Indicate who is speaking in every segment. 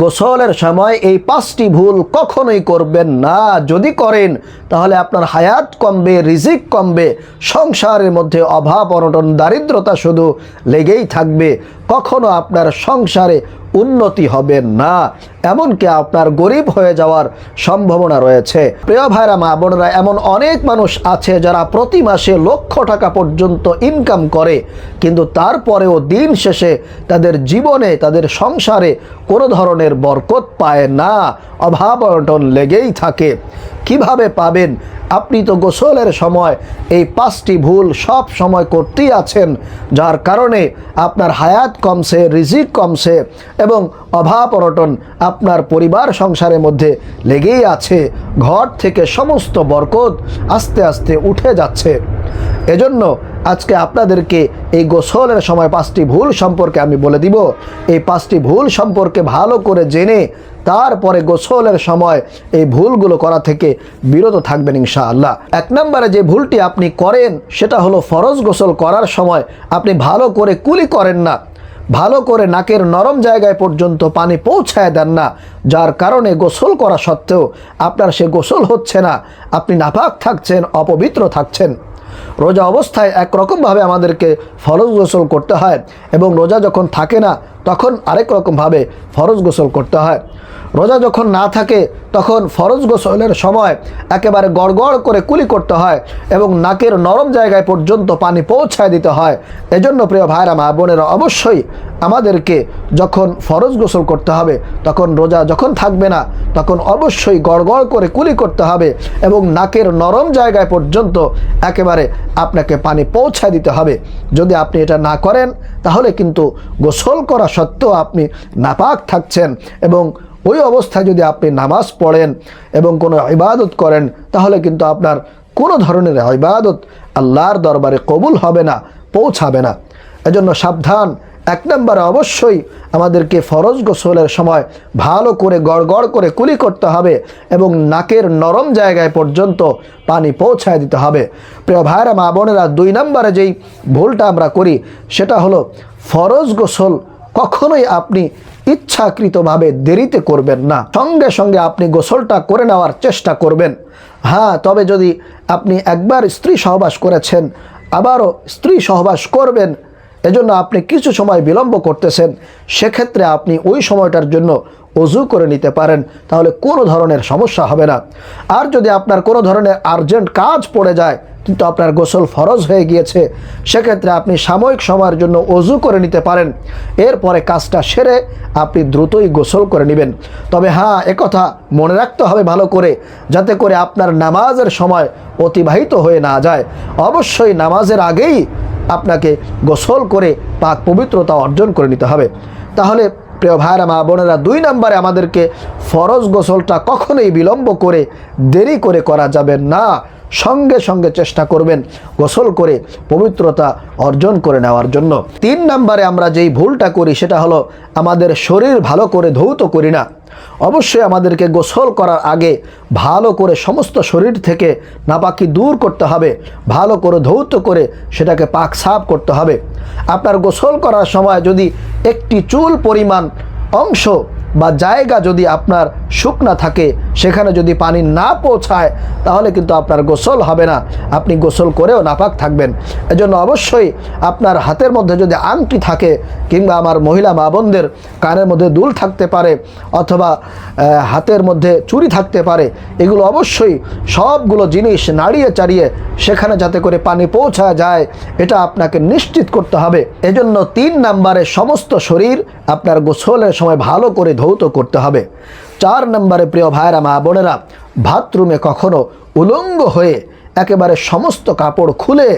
Speaker 1: গোসলের সময় এই পাঁচটি ভুল কখনোই করবেন না। যদি করেন, তাহলে আপনার হায়াত কমবে, রিজিক কমবে, সংসারের মধ্যে অভাব, অনটন, দারিদ্রতা শুধু লেগেই থাকবে। কখনো আপনার সংসারে উন্নতি হবে না। এমনকি আপনার গরিব হয়ে যাওয়ার সম্ভাবনা রয়েছে। প্রিয় ভাইরা, মা বোনেরা, এমন অনেক মানুষ আছে যারা প্রতি মাসে লক্ষ টাকা পর্যন্ত ইনকাম করে, কিন্তু তারপরেও দিন শেষে তাদের জীবনে, তাদের সংসারে কোনো ধরনের বরকত পায় না। অভাব অনটন লেগেই থাকে। কীভাবে পাবেন? আপনি তো গোসলের সময় এই পাঁচটি ভুল সব সময় করতেই আছেন, যার কারণে আপনার হায়াত কমছে, রিজিক কমছে এবং অভাব অনটন আপনার পরিবার সংসারের মধ্যে লেগেই আছে। ঘর থেকে সমস্ত বরকত আস্তে আস্তে উঠে যাচ্ছে। এজন্য আজকে আপনাদেরকে এই গোসলের সময় পাঁচটি ভুল সম্পর্কে আমি বলে দিব। এই পাঁচটি ভুল সম্পর্কে ভালো করে জেনে তারপরে গোসলের সময় এই ভুলগুলো করা থেকে বিরত থাকবেন ইনশাআল্লাহ। এক নম্বরে যে ভুলটি আপনি করেন, সেটা হলো ফরজ গোসল করার সময় আপনি ভালো করে কুলি করেন না। ভালো করে নাকের নরম জায়গায় পর্যন্ত পানি পৌঁছায় দেন না, যার কারণে গোসল করা সত্ত্বেও আপনার সে গোসল হচ্ছে না। আপনি নাপাক থাকছেন, অপবিত্র থাকছেন। রোজা অবস্থায় একরকমভাবে আমাদেরকে ফরজ গোসল করতে হয় এবং রোজা যখন থাকে না, তখন আরেক রকমভাবে ফরজ গোসল করতে হয়। রোজা যখন না থাকে, তখন ফরজ গোসলের সময় একেবারে গড়গড় করে কুলি করতে হয় এবং নাকের নরম জায়গায় পর্যন্ত পানি পৌঁছায় দিতে হয়। এজন্য প্রিয় ভাইরা, মা বোনেরা, অবশ্যই আমাদেরকে যখন ফরজ গোসল করতে হবে, তখন রোজা যখন থাকবে না, তখন অবশ্যই গড়গড় করে কুলি করতে হবে এবং নাকের নরম জায়গায় পর্যন্ত একেবারে আপনাকে পানি পৌঁছায় দিতে হবে। যদি আপনি এটা না করেন, তাহলে কিন্তু গোসল করা সত্ত্বেও আপনি নাপাক থাকছেন এবং ওই অবস্থায় যদি আপনি নামাজ পড়েন এবং কোনো ইবাদত করেন, তাহলে কিন্তু আপনার কোনো ধরনের ইবাদত আল্লাহর দরবারে কবুল হবে না, পৌঁছাবে না। এজন্য সাবধান। এক নম্বরে অবশ্যই আমাদেরকে ফরজ গোসলের সময় ভালো করে গড়গড় করে কুলি করতে হবে এবং নাকের নরম জায়গায় পর্যন্ত পানি পৌঁছায় দিতে হবে। প্রিয় ভাইরা মা বোনেরা, দুই নম্বরে যেই ভুলটা আমরা করি, সেটা হলো ফরজ গোসল কখনোই আপনি ইচ্ছাকৃতভাবে দেরিতে করবেন না। সঙ্গে সঙ্গে আপনি গোসলটা করে নেওয়ার চেষ্টা করবেন। হ্যাঁ তবে যদি আপনি একবার স্ত্রী সহবাস করেছেন, আবারও স্ত্রী সহবাস করবেন এজন্য আপনি কিছু সময় বিলম্ব করতেছেন, সেক্ষেত্রে আপনি ওই সময়টার জন্য অজু করে নিতে পারেন, তাহলে কোনো ধরনের সমস্যা হবে না। আর যদি আপনার কোনো ধরনের আর্জেন্ট কাজ পড়ে যায়, কিন্তু আপনার গোসল ফরজ হয়ে গিয়েছে, সেক্ষেত্রে আপনি সাময়িক সময়ের জন্য অজু করে নিতে পারেন। এরপরে কাজটা সেরে আপনি দ্রুতই গোসল করে নেবেন। তবে হ্যাঁ একথা মনে রাখতে হবে ভালো করে, যাতে করে আপনার নামাজের সময় অতিবাহিত হয়ে না যায়। অবশ্যই নামাজের আগেই আপনাকে গোসল করে পাক পবিত্রতা অর্জন করে নিতে হবে। তাহলে প্রিয় ভাইরা মা বোনেরা, দুই নম্বরে আমাদেরকে ফরজ গোসলটা কখনোই বিলম্ব করে দেরি করে করা যাবে না। সঙ্গে সঙ্গে চেষ্টা করবেন গোসল করে পবিত্রতা অর্জন করে নেওয়ার জন্য। তিন নম্বরে আমরা যেই ভুলটা করি, সেটা হলো আমাদের শরীর ভালো করে ধৌত করি না। অবশ্যই আমাদেরকে গোসল করার আগে ভালো করে সমস্ত শরীর থেকে নাপাকি দূর করতে হবে, ভালো করে ধৌত করে সেটাকে পাক সাফ করতে হবে। আপনার গোসল করার সময় যদি একটি চুল পরিমাণ অংশ বা জায়গা যদি আপনার শুকনা থাকে সেখানে যদি পানি না পৌঁছায়, তাহলে কিন্তু আপনার গোসল হবে না। আপনি গোসল করেও নাপাক থাকবেন। এজন্য অবশ্যই আপনার হাতের মধ্যে যদি আংটি থাকে, কিংবা আমার মহিলা মা বোনদের কানের মধ্যে দুল থাকতে পারে, অথবা হাতের মধ্যে চুরি থাকতে পারে, এগুলো অবশ্যই সবগুলো জিনিস নাড়িয়ে চাড়িয়ে সেখানে যাতে করে পানি পৌঁছা যায়, এটা আপনাকে নিশ্চিত করতে হবে। এজন্য তিন নম্বরে সমস্ত শরীর আপনার গোসলের সময় ভালো করে ধৌত করতে হবে। চার নম্বরে প্রিয় ভাইরা মা বোনেরা, বাথরুমে কখনো উলঙ্গ হয়ে একেবারে সমস্ত কাপড় খুলে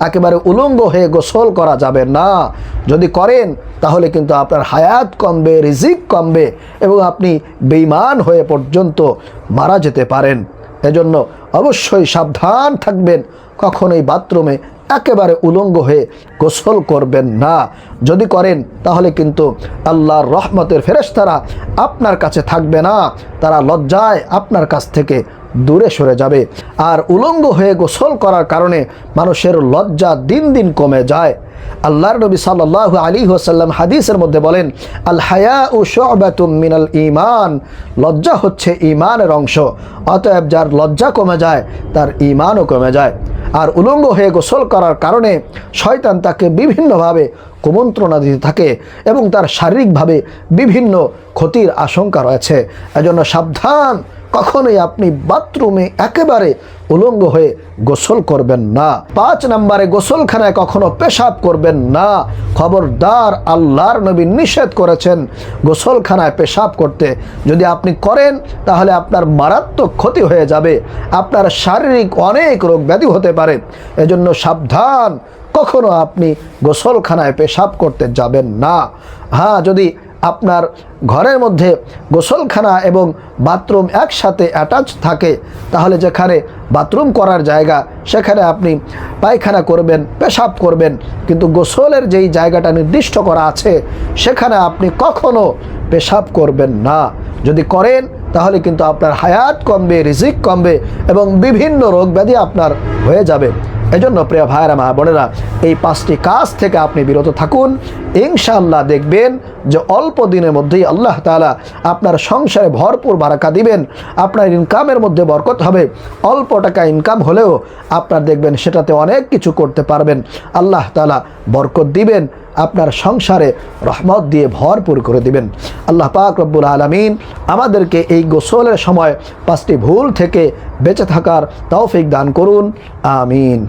Speaker 1: একেবারে উলঙ্গ হয়ে গোসল করা যাবে না। যদি করেন, তাহলে কিন্তু আপনার হায়াত কমবে, রিজিক কমবে এবং আপনি বেইমান হয়ে পর্যন্ত মারা যেতে পারেন। এজন্য অবশ্যই সাবধান থাকবেন কখনোই বাথরুমে একেবারে উলঙ্গ হয়ে গোসল করবেন না। যদি করেন, তাহলে কিন্তু আল্লাহর রহমতের ফেরেশতারা আপনার কাছে থাকবে না। তারা লজ্জায় আপনার কাছ থেকে দূরে সরে যাবে। আর উলঙ্গ হয়ে গোসল করার কারণে মানুষের লজ্জা দিন দিন কমে যায়। আল্লাহর নবী সাল্লাহ আলী ওসাল্লাম হাদিসের মধ্যে বলেন আল হায়া ও শবাতুম মিনাল ইমান লজ্জা হচ্ছে ইমানের অংশ। অতএব যার লজ্জা কমে যায়, তার ইমানও কমে যায়। আর উলঙ্গ হয়ে গোসল করার কারণে শয়তান তাকে বিভিন্নভাবে কুমন্ত্রণা দিতে থাকে এবং তার শারীরিকভাবে বিভিন্ন ক্ষতির আশঙ্কা রয়েছে। এজন্য সাবধান কখনোই আপনি বাথরুমে একেবারে উলঙ্গ হয়ে গোসল করবেন না। পাঁচ নম্বরে গোসলখানায় কখনো পেশাব করবেন না। খবরদার আল্লাহর নবী নিষেধ করেছেন গোসলখানায় পেশাব করতে। যদি আপনি করেন, তাহলে আপনার মারাত্মক ক্ষতি হয়ে যাবে। আপনার শারীরিক অনেক রোগ ব্যাধি হতে পারে। এজন্য সাবধান, কখনো আপনি গোসলখানায় পেশাব করতে যাবেন না। হ্যাঁ যদি আপনার ঘরের মধ্যে গোসলখানা এবং বাথরুম একসাথে অ্যাটাচ থাকে, তাহলে যেখানে বাথরুম করার জায়গা, সেখানে আপনি পায়খানা করবেন, পেশাব করবেন। কিন্তু গোসলের যেই জায়গাটা নির্দিষ্ট করা আছে, সেখানে আপনি কখনো পেশাব করবেন না। যদি করেন, তাহলে কিন্তু আপনার হায়াত কমবে, রিজিক কমবে এবং বিভিন্ন রোগ ব্যাধি আপনার হয়ে যাবে। এজন্য প্রিয় ভাইয়েরা, মা বোনেরা, এই পাঁচটি কাজ থেকে আপনি বিরত থাকুন। ইনশাআল্লাহ দেখবেন যে অল্প দিনের মধ্যেই আল্লাহ তাআলা আপনার সংসারে ভরপুর বারাকা দিবেন, আপনার ইনকামের মধ্যে বরকত হবে। অল্প টাকা ইনকাম হলেও আপনার দেখবেন সেটাতে অনেক কিছু করতে পারবেন। আল্লাহ তালা বরকত দিবেন, আপনার সংসারে রহমত দিয়ে ভরপুর করে দিবেন। আল্লাহ পাক রব্বুল আলমিন আমাদেরকে এই গোসলের সময় পাঁচটি ভুল থেকে বেঁচে থাকার তৌফিক দান করুন। আমিন।